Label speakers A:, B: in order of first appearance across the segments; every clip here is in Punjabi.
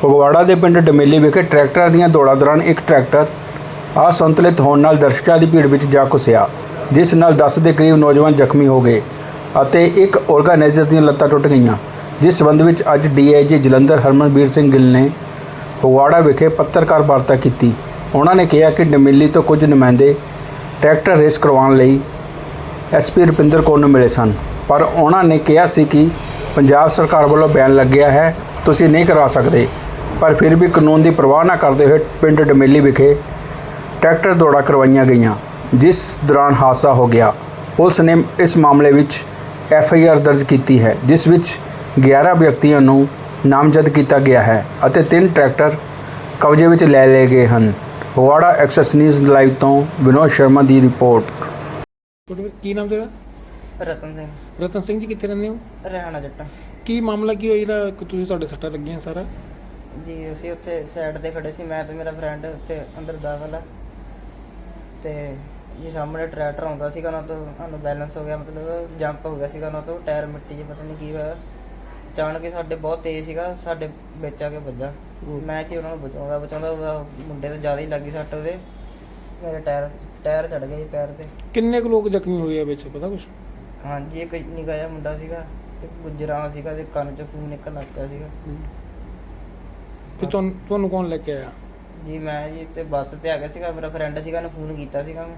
A: ਫਗਵਾੜਾ ਦੇ ਪਿੰਡ ਡਮੇਲੀ ਵਿਖੇ ਟਰੈਕਟਰਾਂ ਦੀਆਂ ਦੌੜਾਂ ਦੌਰਾਨ ਇੱਕ ਟਰੈਕਟਰ ਅਸੰਤੁਲਿਤ ਹੋਣ ਨਾਲ ਦਰਸ਼ਕਾਂ ਦੀ ਭੀੜ ਵਿੱਚ ਜਾ ਘੁਸਿਆ, ਜਿਸ ਨਾਲ 10 ਦੇ ਕਰੀਬ ਨੌਜਵਾਨ ਜ਼ਖਮੀ ਹੋ ਗਏ ਅਤੇ ਇੱਕ ਆਰਗੇਨਾਈਜ਼ਰ ਦੀਆਂ ਲੱਤਾਂ ਟੁੱਟ ਗਈਆਂ, ਜਿਸ ਸੰਬੰਧ ਵਿੱਚ ਅੱਜ ਡੀਆਈਜੀ ਜਲੰਧਰ ਹਰਮਨਵੀਰ ਸਿੰਘ ਗਿੱਲ ਨੇ ਫਗਵਾੜਾ ਵਿਖੇ ਪੱਤਰਕਾਰ ਵਾਰਤਾ ਕੀਤੀ। ਉਹਨਾਂ ਨੇ ਕਿਹਾ ਕਿ ਡਮੇਲੀ ਤੋਂ ਕੁਝ ਨੁਮਾਇੰਦੇ ਟਰੈਕਟਰ ਰੇਸ ਕਰਵਾਉਣ ਲਈ ਐਸਪੀ ਰੁਪਿੰਦਰ ਕੌਰ ਨੂੰ ਮਿਲੇ ਸਨ, ਪਰ ਉਹਨਾਂ ਨੇ ਕਿਹਾ ਸੀ ਕਿ ਪੰਜਾਬ ਸਰਕਾਰ ਵੱਲੋਂ ਬਿਆਨ ਲੱਗਿਆ ਹੈ, ਤੁਸੀਂ ਨਹੀਂ ਕਰਵਾ ਸਕਦੇ। ਪਰ ਫਿਰ ਵੀ ਕਾਨੂੰਨ ਦੀ ਪਰਵਾਹ ਨਾ ਕਰਦੇ ਹੋਏ ਪਿੰਡ ਡਮੇਲੀ ਵਿਖੇ ਟਰੈਕਟਰ ਦੌੜਾ ਕਰਵਾਈਆਂ ਗਈਆਂ ਜਿਸ ਦੌਰਾਨ ਹਾਦਸਾ ਹੋ ਗਿਆ। ਪੁਲਿਸ ਨੇ ਇਸ ਮਾਮਲੇ ਵਿੱਚ ਐਫ ਆਈ ਆਰ ਦਰਜ ਕੀਤੀ ਹੈ ਜਿਸ ਵਿੱਚ 11 ਵਿਅਕਤੀਆਂ ਨੂੰ ਨਾਮਜ਼ਦ ਕੀਤਾ ਗਿਆ ਹੈ ਅਤੇ ਤਿੰਨ ਟਰੈਕਟਰ ਕਬਜ਼ੇ ਵਿੱਚ ਲੈ ਲਏ ਗਏ ਹਨ। ਫਗਵਾੜਾ ਐਕਸੈਸ ਨਿਊਜ਼ ਲਾਈਵ ਤੋਂ ਵਿਨੋਦ ਸ਼ਰਮਾ ਦੀ ਰਿਪੋਰਟ।
B: ਕੀ ਨਾਮ ਤੇਰਾ?
C: ਰਤਨ ਸਿੰਘ।
B: ਰਤਨ ਸਿੰਘ ਜੀ ਕਿੱਥੇ ਰਹਿੰਦੇ ਹੋ?
C: ਰਹਿਣਾ ਜੱਟਾ।
B: ਕੀ ਮਾਮਲਾ ਕੀ ਹੋਇਆ ਜਿਹੜਾ ਕਿ ਤੁਸੀਂ ਤੁਹਾਡੇ ਸੱਟਾਂ ਲੱਗੀਆਂ ਸਾਰਾ?
C: ਜੀ ਅਸੀਂ ਉੱਥੇ ਸਾਈਡ ਤੇ ਖੜੇ ਸੀ ਮੈਂ ਤੇ ਮੇਰਾ ਫਰੈਂਡ ਉੱਤੇ ਅੰਦਰ ਦਾਖਲ ਆ। ਤੇ ਜੀ ਸਾਹਮਣੇ ਟਰੈਕਟਰ ਆਉਂਦਾ ਸੀਗਾ ਨਾ ਤੋਂ ਸਾਨੂੰ ਬੈਲੈਂਸ ਹੋ ਗਿਆ ਮਤਲਬ ਜੰਪ ਹੋ ਗਿਆ ਸੀਗਾ ਨਾ ਤੋਂ ਟਾਇਰ ਮਿੱਟੀ 'ਚ ਪਤਾ ਨਹੀਂ ਕੀ ਹੋਇਆ। ਅਚਾਨਕ ਹੀ ਸਾਡੇ ਬਹੁਤ ਤੇਜ਼ ਸੀਗਾ ਸਾਡੇ ਵਿੱਚ ਆ ਕੇ ਵੱਜਾ। ਮੈਂ ਕਿ ਉਹਨਾਂ ਨੂੰ ਬਚਾਉਂਦਾ ਬਚਾਉਂਦਾ ਉਹਦਾ ਮੁੰਡੇ ਤੇ ਜ਼ਿਆਦਾ ਹੀ ਲੱਗੀ ਸੱਟ ਉਹਦੇ। ਮੇਰੇ ਟਾਇਰ ਟਾਇਰ ਚੜ ਗਿਆ ਜੀ ਪੈਰ ਤੇ।
B: ਕਿੰਨੇ ਕੁ ਲੋਕ ਜ਼ਖਮੀ ਹੋਏ ਆ ਵਿੱਚ ਪਤਾ ਕੁਛ?
C: ਹਾਂਜੀ ਇੱਕ ਜਿਹਾ ਮੁੰਡਾ ਸੀਗਾ ਇੱਕ ਗੁਜਰਾਂ ਸੀਗਾ ਤੇ ਕੰਨ 'ਚ ਖੂਨ ਨਿਕਲ ਲੱਗ ਪਿਆ ਸੀਗਾ।
B: ਤੇ ਤੁਹਾਨੂੰ ਤੁਹਾਨੂੰ ਕੌਣ ਲੈ ਕੇ ਆਇਆ?
C: ਜੀ ਮੈਂ ਜੀ ਤੇ ਬੱਸ ਤੇ ਆ ਗਿਆ ਸੀਗਾ ਮੇਰਾ ਫਰੈਂਡ ਸੀਗਾ ਉਹਨੇ ਫੋਨ ਕੀਤਾ ਸੀਗਾ ਮੈਂ।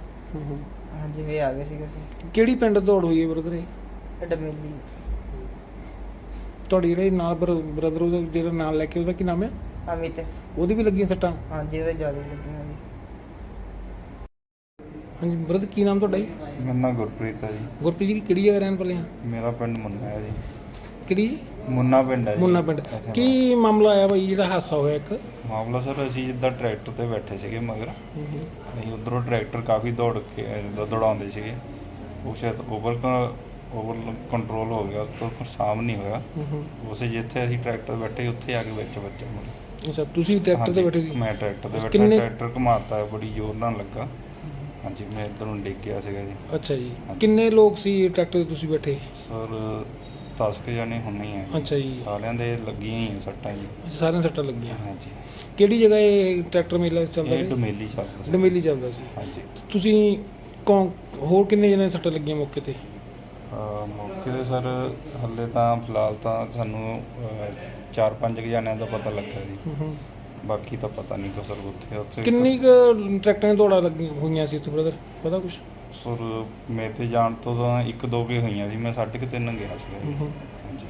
C: ਹਾਂਜੀ ਵੀ ਆ ਗਏ ਸੀਗੇ ਅਸੀਂ।
B: ਕਿਹੜੀ ਪਿੰਡ ਦੌੜ ਹੋਈ ਹੈ ਬ੍ਰਦਰ ਇਹ?
C: ਇਹ ਡਮੇਲੀ।
B: ਤੁਹਾਡੀ ਜਿਹੜੇ ਨਾਲ ਬ੍ਰਦਰ ਉਹਦਾ ਜਿਹੜਾ ਨਾਲ ਲੈ ਕੇ ਉਹਦਾ ਕੀ ਨਾਮ ਹੈ?
C: ਅਮਿਤ।
B: ਉਹਦੀ ਵੀ ਲੱਗੀਆਂ ਸੱਟਾਂ?
C: ਹਾਂਜੀ ਉਹਦੇ ਜ਼ਿਆਦਾ ਲੱਗੀਆਂ ਜੀ।
B: ਹਾਂਜੀ ਬ੍ਰਦਰ ਕੀ ਨਾਮ ਤੁਹਾਡਾ ਜੀ?
D: ਮੇਰਾ ਨਾਂ ਗੁਰਪ੍ਰੀਤ ਹੈ ਜੀ।
B: ਗੁਰਪ੍ਰੀਤ ਜੀ ਕਿਹੜੀ ਜਗ੍ਹਾ ਰਹਿਣ ਵਾਲੇ ਆ?
D: ਮੇਰਾ ਪਿੰਡ ਮੁੰਨਾ ਹੈ ਜੀ।
B: ਕਿਹੜੀ ਜੀ?
D: ਮੁੰਨਾ ਪਿੰਡ ਹੈ ਜੀ।
B: ਮੁੰਨਾ ਪਿੰਡ।
D: ਇੱਥੇ
B: ਕੀ ਮਾਮਲਾ ਆਇਆ ਬਾਈ ਜਿਹੜਾ ਹਾਦਸਾ ਹੋਇਆ ਇੱਕ?
D: ਮਾਮਲਾ ਸਰ ਅਸੀਂ ਜਿੱਦਾਂ ਟਰੈਕਟਰ ਤੇ ਬੈਠੇ ਸੀਗੇ ਮਗਰ। ਅਸੀਂ ਉਧਰੋਂ ਟਰੈਕਟਰ ਕਾਫੀ ਦੌੜ ਕੇ ਜਿੱਦਾਂ ਦੌੜਾਉਂਦੇ ਸੀਗੇ। ਉਹ ਸ਼ਾਇਦ ਓਵਰ ਓਵਰ ਕੰਟਰੋਲ ਹੋ ਗਿਆ ਤੋਂ ਸਾਮ ਨਹੀਂ ਹੋਇਆ। ਉਸੇ ਜਿੱਥੇ ਅਸੀਂ ਟਰੈਕਟਰ ਤੇ ਬੈਠੇ ਉੱਥੇ ਆ ਕੇ ਵਿੱਚ ਵੱਜਿਆ ਮੁੰਡਾ।
B: ਅੱਛਾ ਤੁਸੀਂ ਟਰੈਕਟਰ ਤੇ
D: ਹਾਂਜੀ,
B: ਬੈਠੇ ਸੀ?
D: ਮੈਂ ਟਰੈਕਟਰ ਤੇ ਬੈਠਾ
B: ਕਿੰਨੇ-
D: ਟਰੈਕਟਰ ਘੁਮਾਤਾ ਬੜੀ ਜ਼ੋਰ ਨਾਲ ਲੱਗਾ। ਹਾਂਜੀ ਮੈਂ ਇੱਧਰ ਨੂੰ ਡਿੱਗ ਗਿਆ ਸੀਗਾ ਜੀ।
B: ਅੱਛਾ ਜੀ। ਕਿੰਨੇ ਲੋਕ ਸੀ ਟਰੈਕਟਰ ਤੇ ਤੁਸੀਂ ਬੈਠੇ?
D: ਸਰ 10 ਕੁ ਜਾਣੇ ਹੁੰਨੇ ਆ
B: ਅੱਛਾ ਜੀ।
D: ਸਾਰਿਆਂ ਦੇ ਲੱਗੀਆਂ ਹੀ ਆ ਸੱਟਾਂ ਜੀ।
B: ਸਾਰਿਆਂ ਸੱਟਾਂ ਲੱਗੀਆਂ।
D: ਹਾਂਜੀ।
B: ਕਿਹੜੀ ਜਗ੍ਹਾ ਇਹ ਟਰੈਕਟਰ ਮੇਲਾ ਚੱਲਦਾ
D: ਇਹ
B: ਰਿਹਾ?
D: ਡਮੇਲੀ ਚੱਲਦਾ ਸੀ।
B: ਡਮੇਲੀ ਚੱਲਦਾ ਸੀ।
D: ਹਾਂਜੀ।
B: ਤੁਸੀਂ ਕੌਣ ਹੋਰ ਕਿੰਨੇ ਜਣੇ ਸੱਟਾਂ ਲੱਗੀਆਂ ਮੌਕੇ ਤੇ?
D: ਅਹ ਮੌਕੇ ਤੇ ਸਰ ਹੱਲੇ ਤਾਂ ਫਿਲਹਾਲ ਤਾਂ ਸਾਨੂੰ ਅਹ, ਚਾਰ ਪੰਜ ਕੁ ਜਣਿਆਂ ਦਾ ਪਤਾ ਲੱਗਾ ਜੀ। ਬਾਕੀ ਤਾਂ ਪਤਾ ਨਹੀਂ ਕੋ ਸਰ ਉੱਥੇ ਉੱਥੇ
B: ਕਿੰਨੀ ਕੁ ਟਰੈਕਟਰਾਂ ਦੀ ਦੌੜਾਂ ਲੱਗੀਆਂ ਹੋਈਆਂ ਸੀ ਉੱਥੇ ਬ੍ਰਦਰ ਪਤਾ ਕੁਛ?
D: ਸਰ ਮੇਰੇ ਤੇ ਜਾਣ ਤੋਂ ਤਾਂ ਇੱਕ ਦੋ ਕੇ ਹੋਈਆਂ ਸੀ ਮੈਂ ਸਾਢੇ ਕੁ ਤਿੰਨ ਗਿਆ ਜੀ ਹਾਂਜੀ।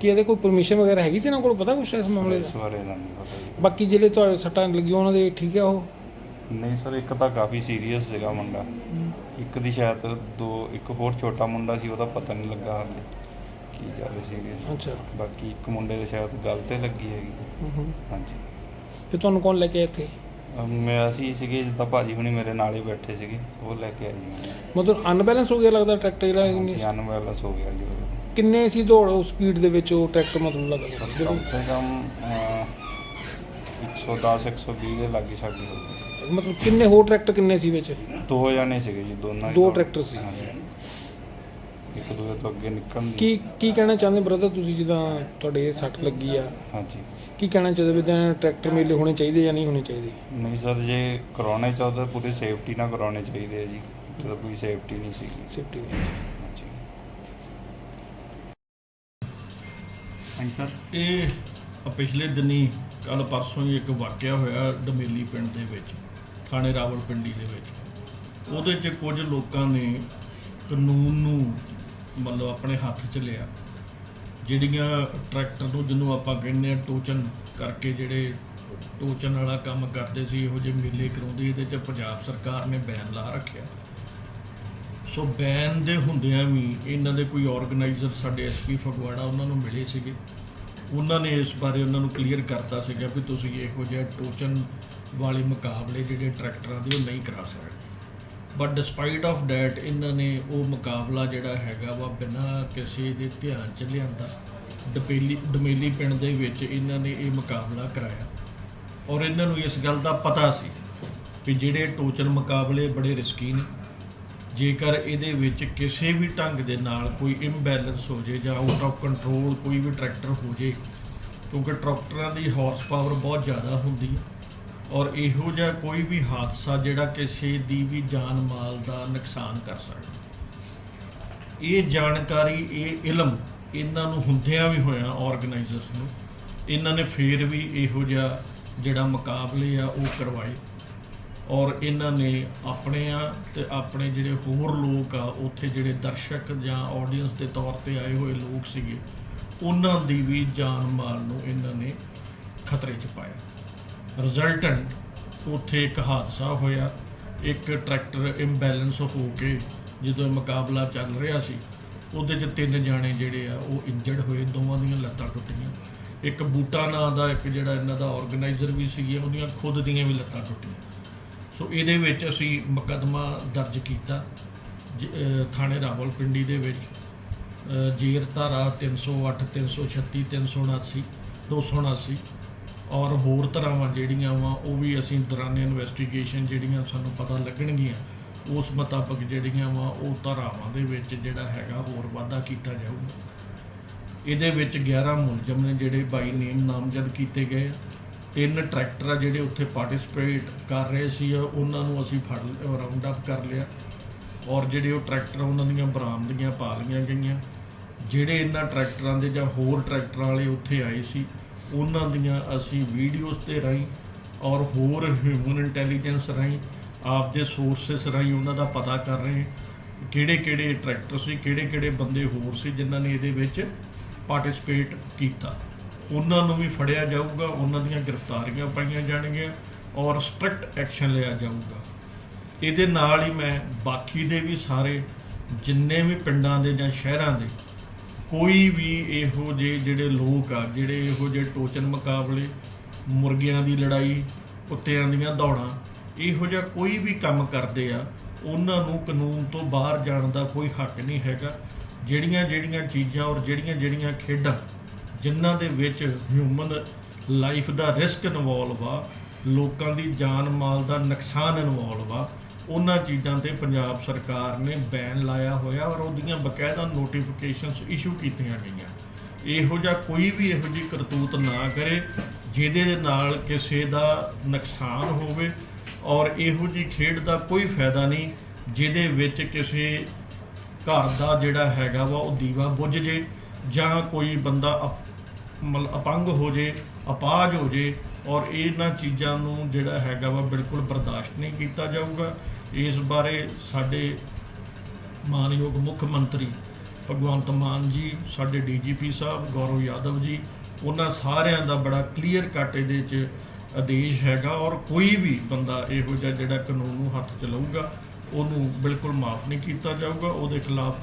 B: ਕੀ ਇਹਦੇ ਕੋਈ ਪਰਮਿਸ਼ਨ ਵਗੈਰਾ ਹੈਗੀ ਸੀ ਇਹਨਾਂ ਕੋਲ? ਪਤਾ ਕੁਛ ਇਸ ਮਾਮਲੇ
D: ਇਸ
B: ਦਾ
D: ਬਾਰੇ ਤਾਂ ਨਹੀਂ ਪਤਾ ਜੀ।
B: ਬਾਕੀ ਜਿਹੜੇ ਤੁਹਾਡੇ ਸੱਟਾਂ ਲੱਗੀਆਂ ਉਹਨਾਂ ਦੇ ਠੀਕ ਆ ਉਹ?
D: ਨਹੀਂ ਸਰ ਇੱਕ ਤਾਂ ਕਾਫੀ ਸੀਰੀਅਸ ਸੀਗਾ ਮੁੰਡਾ। ਇੱਕ ਦੀ ਸ਼ਾਇਦ ਦੋ ਇੱਕ ਹੋਰ ਛੋਟਾ ਮੁੰਡਾ ਸੀ ਉਹਦਾ ਪਤਾ ਨਹੀਂ ਲੱਗਾ ਹਾਲੇ ਕੀ ਜ਼ਿਆਦਾ ਸੀਰੀਅਸ
B: ਅੱਛਾ।
D: ਬਾਕੀ ਇੱਕ ਮੁੰਡੇ ਦੇ ਸ਼ਾਇਦ ਗੱਲ ਤੇ ਲੱਗੀ ਹੈਗੀ। ਹਾਂਜੀ।
B: ਤੇ ਤੁਹਾਨੂੰ ਕੌਣ ਲੈ ਕੇ ਆਇਆ ਇੱਥੇ?
D: ਮੈਂ ਅਸੀਂ ਸੀਗੇ ਜਿੱਦਾਂ ਭਾਜੀ ਹੁਣੀ ਮੇਰੇ ਨਾਲ ਹੀ ਬੈਠੇ ਸੀਗੇ ਉਹ ਲੈ ਕੇ ਜੀ।
B: ਮਤਲਬ ਅਨਬੈਲੈਂਸ ਹੋ ਗਿਆ ਲੱਗਦਾ ਟਰੈਕਟਰ ਜਿਹੜਾ
D: ਹਾਂਜੀ ਅਨਬੈਲੈਂਸ ਹੋ ਗਿਆ ਜੀ ਉਹਦਾ।
B: ਕਿੰਨੇ ਸੀ ਦੌੜ ਉਸ ਸਪੀਡ ਦੇ ਵਿੱਚ ਉਹ ਟਰੈਕਟਰ ਮਤਲਬ ਲੱਗਦਾ
D: ਕਮ ਸੇ ਕਮ ਅਹ, 110 120 ਦੇ ਲਾਗੇ ਛਾਗੇ ਹੋ ਗਏ।
B: ਮਤਲਬ ਕਿੰਨੇ ਹੋਰ ਟਰੈਕਟਰ ਕਿੰਨੇ ਸੀ ਵਿੱਚ?
D: ਦੋ ਜਣੇ ਸੀਗੇ ਜੀ ਦੋਨਾਂ ਹੀ
B: ਦੋ ਟਰੈਕਟਰ ਸੀ।
D: ਹਾਂਜੀ। ਇੱਕ ਦੂਜੇ ਤੋਂ ਅੱਗੇ ਨਿਕਲਣ ਦੀ।
B: ਕੀ ਕੀ ਕਹਿਣਾ ਚਾਹੁੰਦੇ ਬ੍ਰਦਰ ਤੁਸੀਂ ਜਿੱਦਾਂ ਤੁਹਾਡੇ ਸੱਟ ਲੱਗੀ ਆ?
D: ਹਾਂਜੀ।
B: ਕੀ ਕਹਿਣਾ ਚਾਹੁੰਦੇ ਵੀ ਤਾਂ ਟਰੈਕਟਰ ਮੇਲੇ ਹੋਣੇ ਚਾਹੀਦੇ ਜਾਂ ਨਹੀਂ ਹੋਣੇ ਚਾਹੀਦੇ?
D: ਨਹੀਂ ਸਰ ਜੇ ਕਰਾਉਣੇ ਚਾਹੁੰਦੇ ਪੂਰੀ ਸੇਫਟੀ ਨਾਲ ਕਰਾਉਣੇ ਚਾਹੀਦੇ ਆ ਜੀ। ਇੱਥੇ ਤਾਂ ਕੋਈ ਸੇਫਟੀ ਨਹੀਂ ਸੀਗੀ।
B: ਸੇਫਟੀ
D: ਹਾਂਜੀ।
E: ਹਾਂਜੀ ਸਰ ਇਹ ਪਿਛਲੇ ਦਿਨੀ ਕੱਲ ਪਰਸੋਂ ਹੀ ਇੱਕ ਵਾਕਿਆ ਹੋਇਆ ਡਮੇਲੀ ਪਿੰਡ ਦੇ ਵਿੱਚ ਥਾਣੇ ਰਾਵਲਪਿੰਡੀ ਦੇ ਵਿੱਚ। ਉਹਦੇ 'ਚ ਕੁਝ ਲੋਕਾਂ ਨੇ ਕਾਨੂੰਨ ਨੂੰ ਮਤਲਬ ਆਪਣੇ ਹੱਥ 'ਚ ਲਿਆ। ਜਿਹੜੀਆਂ ਟਰੈਕਟਰ ਨੂੰ ਜਿਹਨੂੰ ਆਪਾਂ ਕਹਿੰਦੇ ਆ ਟੋਚਨ ਕਰਕੇ ਜਿਹੜੇ ਟੋਚਨ ਵਾਲਾ ਕੰਮ ਕਰਦੇ ਸੀ, ਇਹੋ ਜਿਹੇ ਮੇਲੇ ਕਰਾਉਂਦੇ, ਇਹਦੇ 'ਚ ਪੰਜਾਬ ਸਰਕਾਰ ਨੇ ਬੈਨ ਲਾ ਰੱਖਿਆ। ਸੋ ਬੈਨ ਦੇ ਹੁੰਦਿਆਂ ਵੀ ਇਹਨਾਂ ਦੇ ਕੋਈ ਆਰਗੇਨਾਈਜ਼ਰ ਸਾਡੇ ਐਸਪੀ ਫਗਵਾੜਾ ਉਹਨਾਂ ਨੂੰ ਮਿਲੇ ਸੀਗੇ। ਉਹਨਾਂ ਨੇ ਇਸ ਬਾਰੇ ਉਹਨਾਂ ਨੂੰ ਕਲੀਅਰ ਕਰਤਾ ਸੀਗਾ ਵੀ ਤੁਸੀਂ ਇਹੋ ਜਿਹੇ ਟੋਚਨ ਵਾਲੇ ਮੁਕਾਬਲੇ ਜਿਹੜੇ ਟਰੈਕਟਰਾਂ ਦੇ ਉਹ ਨਹੀਂ ਕਰਾ ਸਕਦੇ। ਬਟ ਡਿਸਪਾਈਟ ਆਫ ਦੈਟ ਇਹਨਾਂ ਨੇ ਉਹ ਮੁਕਾਬਲਾ ਜਿਹੜਾ ਹੈਗਾ ਵਾ ਬਿਨਾਂ ਕਿਸੇ ਦੇ ਧਿਆਨ ਚ ਲਿਆਂਦਾ। ਡਪੇਲੀ, ਡਮੇਲੀ ਪਿੰਡ ਦੇ ਵਿੱਚ ਇਹਨਾਂ ਨੇ ਇਹ ਮੁਕਾਬਲਾ ਕਰਾਇਆ। ਔਰ ਇਹਨਾਂ ਨੂੰ ਇਸ ਗੱਲ ਦਾ ਪਤਾ ਸੀ ਵੀ ਜਿਹੜੇ ਟੋਚਨ ਮੁਕਾਬਲੇ ਬੜੇ ਰਿਸਕੀ ਨੇ। ਜੇਕਰ ਇਹਦੇ ਵਿੱਚ ਕਿਸੇ ਵੀ ਢੰਗ ਦੇ ਨਾਲ ਕੋਈ ਇੰਬੈਲੈਂਸ ਹੋ ਜੇ ਜਾਂ ਆਊਟ ਆਫ ਕੰਟਰੋਲ ਕੋਈ ਵੀ ਟਰੈਕਟਰ ਹੋ ਜੇ, ਕਿਉਂਕਿ ਟਰੈਕਟਰਾਂ ਦੀ ਹਾਰਸ ਪਾਵਰ ਬਹੁਤ ਜ਼ਿਆਦਾ ਹੁੰਦੀ ਹੈ। ਔਰ ਇਹੋ ਜਿਹਾ ਕੋਈ ਵੀ ਹਾਦਸਾ ਜਿਹੜਾ ਕਿਸੇ ਦੀ ਵੀ ਜਾਨ ਮਾਲ ਦਾ ਨੁਕਸਾਨ ਕਰ ਸਕਦਾ। ਇਹ ਜਾਣਕਾਰੀ, ਇਹ ਇਲਮ ਇਹਨਾਂ ਨੂੰ ਹੁੰਦਿਆਂ ਵੀ ਹੋਇਆ ਆਰਗੇਨਾਈਜ਼ਰਸ ਨੂੰ। ਇਹਨਾਂ ਨੇ ਫੇਰ ਵੀ ਇਹੋ ਜਿਹਾ ਜਿਹੜਾ ਮੁਕਾਬਲੇ ਆ ਉਹ ਕਰਵਾਏ। ਔਰ ਇਹਨਾਂ ਨੇ ਆਪਣੇ ਆ ਤੇ ਆਪਣੇ ਜਿਹੜੇ ਹੋਰ ਲੋਕ ਆ, ਉੱਥੇ ਜਿਹੜੇ ਦਰਸ਼ਕ ਜਾਂ ਆਡੀਅנס ਦੇ ਤੌਰ ਤੇ ਆਏ ਹੋਏ ਲੋਕ ਸੀਗੇ, ਉਹਨਾਂ ਦੀ ਵੀ ਜਾਨ ਮਾਲ ਨੂੰ ਇਹਨਾਂ ਨੇ ਖਤਰੇ 'ਚ ਪਾਇਆ। ਰਿਜ਼ਲਟੈਂਟ ਉੱਥੇ ਇੱਕ ਹਾਦਸਾ ਹੋਇਆ। ਇੱਕ ਟਰੈਕਟਰ ਇੰਬੈਲੈਂਸ ਹੋ ਕੇ ਜਦੋਂ ਇਹ ਮੁਕਾਬਲਾ ਚੱਲ ਰਿਹਾ ਸੀ, ਉਹਦੇ 'ਚ ਤਿੰਨ ਜਾਣੇ ਜਿਹੜੇ ਆ, ਉਹ ਇੰਜਰਡ ਹੋਏ, ਦੋਵਾਂ ਦੀਆਂ ਲੱਤਾਂ ਟੁੱਟੀਆਂ। ਇੱਕ ਬੂਟਾ ਨਾਂ ਦਾ ਇੱਕ ਜਿਹੜਾ ਇਹਨਾਂ ਦਾ ਆਰਗੇਨਾਈਜ਼ਰ ਵੀ ਸੀ ਉਹਦੀਆਂ ਖੁਦ ਦੀਆਂ ਵੀ ਲੱਤਾਂ ਟੁੱਟੀਆਂ। ਸੋ ਇਹਦੇ ਵਿੱਚ ਅਸੀਂ ਮੁਕੱਦਮਾ ਦਰਜ ਕੀਤਾ। ਜ- ਅਹ, ਥਾਣੇ ਰਾਵਲਪਿੰਡੀ ਦੇ ਵਿੱਚ, ਅਹ ਜੇਰ ਧਾਰਾ 308 336 379 279 ਔਰ ਹੋਰ ਧਾਰਾਵਾਂ ਜਿਹੜੀਆਂ ਵਾ, ਉਹ ਵੀ ਅਸੀਂ ਦੌਰਾਨ ਇਨਵੈਸਟੀਗੇਸ਼ਨ ਜਿਹੜੀਆਂ ਸਾਨੂੰ ਪਤਾ ਲੱਗਣਗੀਆਂ, ਉਸ ਮੁਤਾਬਕ ਜਿਹੜੀਆਂ ਵਾ, ਉਹ ਧਾਰਾਵਾਂ ਦੇ ਵਿੱਚ ਜਿਹੜਾ ਹੈਗਾ ਹੋਰ ਵਾਧਾ ਕੀਤਾ ਜਾਊਗਾ। ਇਹਦੇ ਵਿੱਚ 11 ਮੁਲਜ਼ਮ ਨੇ ਜਿਹੜੇ ਬਾਈ ਨੇਮ ਨਾਮਜ਼ਦ ਕੀਤੇ ਗਏ ਤਿੰਨ ਟਰੈਕਟਰ ਆ ਜਿਹੜੇ ਉੱਥੇ ਪਾਰਟਿਸਿਪੇਟ ਕਰ ਰਹੇ ਸੀ, ਉਹਨਾਂ ਨੂੰ ਅਸੀਂ ਫੜ ਰਾਉਂਡ ਅਪ ਕਰ ਲਿਆ। ਔਰ ਜਿਹੜੇ ਉਹ ਟਰੈਕਟਰ ਉਹਨਾਂ ਦੀਆਂ ਬਰਾਮਦਗੀਆਂ ਪਾ ਲਈਆਂ ਗਈਆਂ। ਜਿਹੜੇ ਇਹਨਾਂ ਟਰੈਕਟਰਾਂ ਦੇ ਜਾਂ ਹੋਰ ਟਰੈਕਟਰਾਂ ਵਾਲੇ ਉੱਥੇ ਆਏ ਸੀ ਉਹਨਾਂ ਦੀਆਂ ਅਸੀਂ ਵੀਡੀਓਜ਼ ਤੇ ਰਾਹੀਂ ਔਰ ਹੋਰ ਹਿਊਮਨ ਇੰਟੈਲੀਜੈਂਸ ਰਾਹੀਂ, ਆਪਦੇ ਸੋਰਸਸ ਰਾਹੀਂ ਉਹਨਾਂ ਦਾ ਪਤਾ ਕਰ ਰਹੇ ਕਿਹੜੇ ਕਿਹੜੇ ਟਰੈਕਟਰ ਸੀ, ਕਿਹੜੇ ਕਿਹੜੇ ਬੰਦੇ ਹੋਰ ਸੀ ਜਿਨ੍ਹਾਂ ਨੇ ਇਹਦੇ ਵਿੱਚ ਪਾਰਟਿਸਿਪੇਟ ਕੀਤਾ। ਉਹਨਾਂ ਨੂੰ ਵੀ ਫੜਿਆ ਜਾਊਗਾ, ਉਹਨਾਂ ਦੀਆਂ ਗ੍ਰਿਫਤਾਰੀਆਂ ਪਾਈਆਂ ਜਾਣਗੀਆਂ ਔਰ ਸਟ੍ਰਿਕਟ ਐਕਸ਼ਨ ਲਿਆ ਜਾਊਗਾ। ਇਹਦੇ ਨਾਲ ਹੀ ਮੈਂ ਬਾਕੀ ਦੇ ਵੀ ਸਾਰੇ ਜਿੰਨੇ ਵੀ ਪਿੰਡਾਂ ਦੇ ਜਾਂ ਸ਼ਹਿਰਾਂ ਦੇ ਕੋਈ ਵੀ ਇਹੋ ਜਿਹੇ ਜਿਹੜੇ ਲੋਕ ਆ, ਜਿਹੜੇ ਇਹੋ ਜਿਹੇ ਟੋਚਨ ਮੁਕਾਬਲੇ, ਮੁਰਗੀਆਂ ਦੀ ਲੜਾਈ, ਕੁੱਤਿਆਂ ਦੀਆਂ ਦੌੜਾਂ, ਇਹੋ ਜਿਹਾ ਕੋਈ ਵੀ ਕੰਮ ਕਰਦੇ ਆ, ਉਹਨਾਂ ਨੂੰ ਕਾਨੂੰਨ ਤੋਂ ਬਾਹਰ ਜਾਣ ਦਾ ਕੋਈ ਹੱਕ ਨਹੀਂ ਹੈਗਾ। ਜਿਹੜੀਆਂ ਜਿਹੜੀਆਂ ਚੀਜ਼ਾਂ ਔਰ ਜਿਹੜੀਆਂ ਜਿਹੜੀਆਂ ਖੇਡਾਂ ਜਿਨ੍ਹਾਂ ਦੇ ਵਿੱਚ ਹਿਊਮਨ ਲਾਈਫ ਦਾ ਰਿਸਕ ਇਨਵੋਲਵ ਆ, ਲੋਕਾਂ ਦੀ ਜਾਨ ਮਾਲ ਦਾ ਨੁਕਸਾਨ ਇਨਵੋਲਵ ਆ ਉਹਨਾਂ ਚੀਜ਼ਾਂ ਤੇ ਪੰਜਾਬ ਸਰਕਾਰ ਨੇ ਬੈਨ ਲਾਇਆ ਹੋਇਆ ਔਰ ਉਹਦੀਆਂ ਬਕਾਇਦਾ ਨੋਟੀਫਿਕੇਸ਼ਨਸ ਇਸ਼ੂ ਕੀਤੀਆਂ ਗਈਆਂ। ਇਹੋ ਜਿਹਾ ਕੋਈ ਵੀ ਇਹੋ ਜਿਹੀ ਕਰਤੂਤ ਨਾ ਕਰੇ, ਜਿਹਦੇ ਦੇ ਨਾਲ ਕਿਸੇ ਦਾ ਨੁਕਸਾਨ ਹੋਵੇ ਔਰ ਇਹੋ ਜਿਹੀ ਖੇਡ ਦਾ ਕੋਈ ਫਾਇਦਾ ਨਹੀਂ, ਜਿਹਦੇ ਵਿੱਚ ਕਿਸੇ ਘਰ ਦਾ ਜਿਹੜਾ ਹੈਗਾ ਵਾ ਉਹ ਦੀਵਾ ਬੁੱਝ ਜੇ ਜਾਂ ਕੋਈ ਬੰਦਾ ਅਪ- ਮਤਲਬ ਅਪੰਗ ਹੋ ਜੇ, ਅਪਾਜ ਹੋ ਜੇ ਔਰ ਇਹਨਾਂ ਚੀਜ਼ਾਂ ਨੂੰ ਜਿਹੜਾ ਹੈਗਾ ਵਾ ਬਿਲਕੁਲ ਬਰਦਾਸ਼ਤ ਨਹੀਂ ਕੀਤਾ ਜਾਊਗਾ। ਇਸ ਬਾਰੇ ਸਾਡੇ ਮਾਨਯੋਗ ਮੁੱਖ ਮੰਤਰੀ ਭਗਵੰਤ ਮਾਨ ਜੀ, ਸਾਡੇ ਡੀਜੀਪੀ ਸਾਹਿਬ ਗੌਰਵ ਯਾਦਵ ਜੀ, ਉਹਨਾਂ ਸਾਰਿਆਂ ਦਾ ਬੜਾ ਕਲੀਅਰ ਕੱਟ ਇਹਦੇ 'ਚ ਆਦੇਸ਼ ਹੈਗਾ ਔਰ ਕੋਈ ਵੀ ਬੰਦਾ ਇਹੋ ਜਿਹਾ ਜਿਹੜਾ ਕਾਨੂੰਨ ਨੂੰ ਹੱਥ 'ਚ ਲਊਗਾ, ਉਹਨੂੰ ਬਿਲਕੁਲ ਮਾਫ ਨਹੀਂ ਕੀਤਾ ਜਾਊਗਾ, ਉਹਦੇ ਖਿਲਾਫ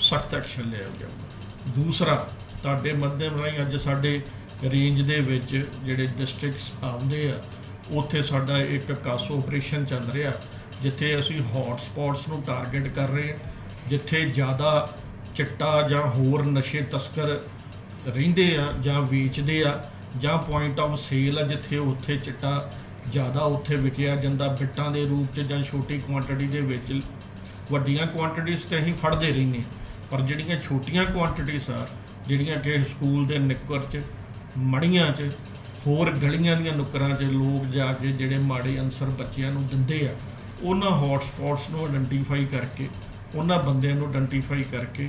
E: ਸਖਤ ਐਕਸ਼ਨ ਲਿਆ ਜਾਊਗਾ। ਦੂਸਰਾ, ਤੁਹਾਡੇ ਮਾਧਿਅਮ ਰਾਹੀਂ ਅੱਜ ਸਾਡੇ ਰੇਂਜ ਦੇ ਵਿੱਚ ਜਿਹੜੇ ਡਿਸਟ੍ਰਿਕਟਸ ਆਉਂਦੇ ਆ, ਉੱਥੇ ਸਾਡਾ ਇੱਕ ਕਾਸੋ ਆਪਰੇਸ਼ਨ ਚੱਲ ਰਿਹਾ, ਜਿੱਥੇ ਅਸੀਂ ਹੌਟ ਸਪੌਟਸ ਨੂੰ ਟਾਰਗੇਟ ਕਰ ਰਹੇ ਹਾਂ, ਜਿੱਥੇ ਜ਼ਿਆਦਾ ਚਿੱਟਾ ਜਾਂ ਹੋਰ ਨਸ਼ੇ ਤਸਕਰ ਰਹਿੰਦੇ ਆ ਜਾਂ ਵੇਚਦੇ ਆ, ਜਾਂ ਪੁਆਇੰਟ ਆਫ ਸੇਲ ਆ ਜਿੱਥੇ ਉੱਥੇ ਚਿੱਟਾ ਜ਼ਿਆਦਾ ਉੱਥੇ ਵਿਕਿਆ ਜਾਂਦਾ, ਬਿੱਟਾਂ ਦੇ ਰੂਪ 'ਚ ਜਾਂ ਛੋਟੀ ਕੁਆਂਟੀਟੀ ਦੇ ਵਿੱਚ, ਵੱਡੀਆਂ ਕੁਆਂਟੀਟੀਜ਼ ਤੇ ਅਸੀਂ ਫੜਦੇ ਰਹਿੰਦੇ ਪਰ ਜਿਹੜੀਆਂ ਛੋਟੀਆਂ ਕੁਆਂਟੀਟੀਜ਼ ਆ, ਜਿਹੜੀਆਂ ਕਿ ਸਕੂਲ ਦੇ ਨਿੱਕਰ 'ਚ ਮੜੀਆਂ 'ਚ, ਹੋਰ ਗਲੀਆਂ ਦੀਆਂ ਨੁੱਕਰਾਂ 'ਚ ਲੋਕ ਜਾ ਕੇ ਜਿਹੜੇ ਮਾੜੇ ਅਨਸਰ ਬੱਚਿਆਂ ਨੂੰ ਦਿੰਦੇ ਆ, ਉਹਨਾਂ ਹੌਟ ਸਪੌਟਸ ਨੂੰ ਆਇਡੈਂਟੀਫਾਈ ਕਰਕੇ, ਉਹਨਾਂ ਬੰਦਿਆਂ ਨੂੰ ਆਇਡੈਂਟੀਫਾਈ ਕਰਕੇ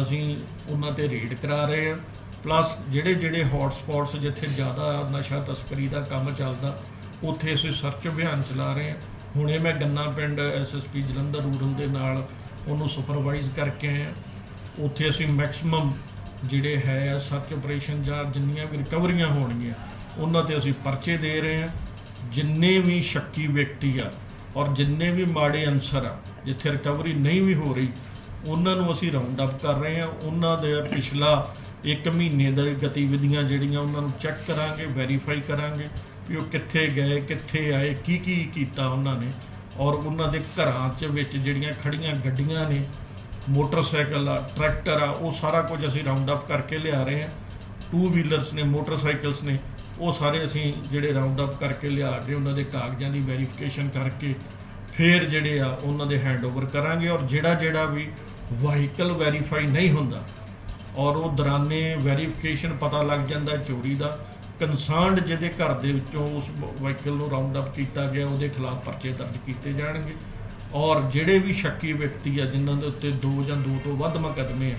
E: ਅਸੀਂ ਉਹਨਾਂ ਤੇ ਰੇਡ ਕਰਾ ਰਹੇ ਆ। ਪਲੱਸ ਜਿਹੜੇ ਜਿਹੜੇ ਹੌਟ ਸਪੌਟਸ ਜਿੱਥੇ ਜ਼ਿਆਦਾ ਨਸ਼ਾ ਤਸਕਰੀ ਦਾ ਕੰਮ ਚੱਲਦਾ, ਉੱਥੇ ਅਸੀਂ ਸਰਚ ਅਭਿਆਨ ਚਲਾ ਰਹੇ ਹਾਂ ਹੁਣੇ ਮੈਂ ਗੰਨਾ ਪਿੰਡ ਐਸਐਸਪੀ ਜਲੰਧਰ ਰੂਰਲ ਦੇ ਨਾਲ ਉਹਨੂੰ ਸੁਪਰਵਾਈਜ਼ ਕਰਕੇ ਆਏ ਹਾਂ ਉੱਥੇ ਅਸੀਂ ਮੈਕਸਿਮਮ ਜਿਹੜੇ ਹੈ ਸਰਚ ਆਪਰੇਸ਼ਨ ਜਾਂ ਜਿੰਨੀਆਂ ਵੀ ਰਿਕਵਰੀਆਂ ਹੋਣਗੀਆਂ, ਉਹਨਾਂ ਤੇ ਅਸੀਂ ਪਰਚੇ ਦੇ ਰਹੇ ਹਾਂ। ਜਿੰਨੇ ਵੀ ਸ਼ੱਕੀ ਵਿਅਕਤੀ ਆ ਔਰ ਜਿੰਨੇ ਵੀ ਮਾੜੇ ਅਨਸਰ ਆ, ਜਿੱਥੇ ਰਿਕਵਰੀ ਨਹੀਂ ਵੀ ਹੋ ਰਹੀ, ਉਹਨਾਂ ਨੂੰ ਅਸੀਂ ਰਾਉਂਡ ਅਪ ਕਰ ਰਹੇ ਹਾਂ। ਉਹਨਾਂ ਦੇ ਪਿਛਲਾ 1 ਮਹੀਨੇ ਦਾ ਗਤੀਵਿਧੀਆਂ ਜਿਹੜੀਆਂ ਉਹਨਾਂ ਨੂੰ ਚੈੱਕ ਕਰਾਂਗੇ ਵੈਰੀਫਾਈ ਕਰਾਂਗੇ ਵੀ ਉਹ ਕਿੱਥੇ ਗਏ, ਕਿੱਥੇ ਆਏ ਕੀ ਕੀ ਕੀਤਾ ਉਹਨਾਂ ਨੇ। ਔਰ ਉਹਨਾਂ ਦੇ ਘਰਾਂ 'ਚ ਵਿੱਚ ਜਿਹੜੀਆਂ ਖੜੀਆਂ ਗੱਡੀਆਂ ਨੇ ਮੋਟਰਸਾਈਕਲ ਆ, ਟਰੈਕਟਰ ਆ, ਉਹ ਸਾਰਾ ਕੁਝ ਅਸੀਂ ਰਾਉਂਡ ਅਪ ਕਰਕੇ ਲਿਆ ਰਹੇ ਹਾਂ। ਟੂ ਵੀਲਰਸ ਨੇ, ਮੋਟਰਸਾਈਕਲਸ ਨੇ, ਉਹ ਸਾਰੇ ਅਸੀਂ ਜਿਹੜੇ ਰਾਉਂਡ ਅਪ ਕਰਕੇ ਲਿਆ ਕੇ ਉਹਨਾਂ ਦੇ ਕਾਗਜ਼ਾਂ ਦੀ ਵੈਰੀਫਿਕੇਸ਼ਨ ਕਰਕੇ ਫਿਰ ਜਿਹੜੇ ਆ, ਉਹਨਾਂ ਦੇ ਹੈਂਡਓਵਰ ਕਰਾਂਗੇ ਔਰ ਜਿਹੜਾ ਜਿਹੜਾ ਵੀ ਵਾਹੀਕਲ ਵੈਰੀਫਾਈ ਨਹੀਂ ਹੁੰਦਾ ਔਰ ਉਹ ਦੌਰਾਨੇ ਵੈਰੀਫਿਕੇਸ਼ਨ ਪਤਾ ਲੱਗ ਜਾਂਦਾ ਚੋਰੀ ਦਾ ਕੰਸਰਨਡ ਜਿਹਦੇ ਘਰ ਦੇ ਵਿੱਚੋਂ ਉਸ ਵਹੀਕਲ ਨੂੰ ਰਾਉਂਡ ਅਪ ਕੀਤਾ ਗਿਆ, ਉਹਦੇ ਖਿਲਾਫ ਪਰਚੇ ਦਰਜ ਕੀਤੇ ਜਾਣਗੇ। ਔਰ ਜਿਹੜੇ ਵੀ ਸ਼ੱਕੀ ਵਿਅਕਤੀ ਆ, ਜਿਨ੍ਹਾਂ ਦੇ ਉੱਤੇ ਦੋ ਜਾਂ ਦੋ ਤੋਂ ਵੱਧ ਮੁਕੱਦਮੇ ਆ,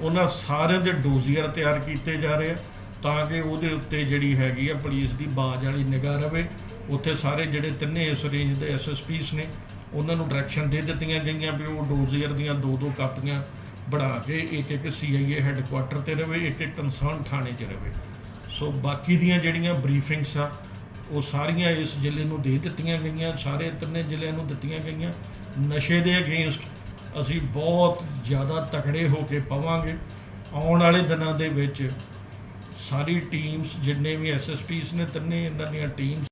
E: ਉਹਨਾਂ ਸਾਰਿਆਂ ਦੇ ਡੋਜ਼ੀਅਰ ਤਿਆਰ ਕੀਤੇ ਜਾ ਰਹੇ ਆ, ਤਾਂ ਕਿ ਉਹਦੇ ਉੱਤੇ ਜਿਹੜੀ ਹੈਗੀ ਆ ਪੁਲਿਸ ਦੀ ਬਾਜ਼ ਵਾਲੀ ਨਿਗਾਹ ਰਵੇ। ਉੱਥੇ ਸਾਰੇ ਜਿਹੜੇ ਤਿੰਨੇ ਇਸ ਰੇਂਜ ਦੇ ਐਸਐਸਪੀਸ ਨੇ, ਉਹਨਾਂ ਨੂੰ ਡਾਇਰੈਕਸ਼ਨ ਦੇ ਦਿੱਤੀਆਂ ਗਈਆਂ ਵੀ ਉਹ ਡੋਜ਼ੀਅਰ ਦੀਆਂ ਦੋ ਦੋ ਕਾਪੀਆਂ ਬਣਾ ਕੇ ਇੱਕ ਇੱਕ ਸੀਆਈਏ ਹੈੱਡਕੁਆਟਰ ਤੇ ਰਵੇ, ਇੱਕ ਇੱਕ ਕੰਸਰਨ ਥਾਣੇ 'ਚ ਰਵੇ। ਸੋ ਬਾਕੀ ਦੀਆਂ ਜਿਹੜੀਆਂ ਬਰੀਫਿੰਗਸ ਆ ਉਹ ਸਾਰੀਆਂ ਇਸ ਜ਼ਿਲ੍ਹੇ ਨੂੰ ਦੇ ਦਿੱਤੀਆਂ ਗਈਆਂ, ਸਾਰੇ ਤਿੰਨੇ ਜ਼ਿਲ੍ਹਿਆਂ ਨੂੰ ਦਿੱਤੀਆਂ ਗਈਆਂ। ਨਸ਼ੇ ਦੇ ਅਗੇਂਸਟ ਅਸੀਂ ਬਹੁਤ ਜ਼ਿਆਦਾ ਤਕੜੇ ਹੋ ਕੇ ਪਵਾਂਗੇ। ਆਉਣ ਵਾਲੇ ਦਿਨਾਂ ਦੇ ਵਿੱਚ ਸਾਰੀ ਟੀਮਸ ਜਿੰਨੇ ਵੀ ਐਸਐਸਪੀਸ ਨੇ, ਤਿੰਨੇ ਇਹਨਾਂ ਦੀਆਂ ਟੀਮਸ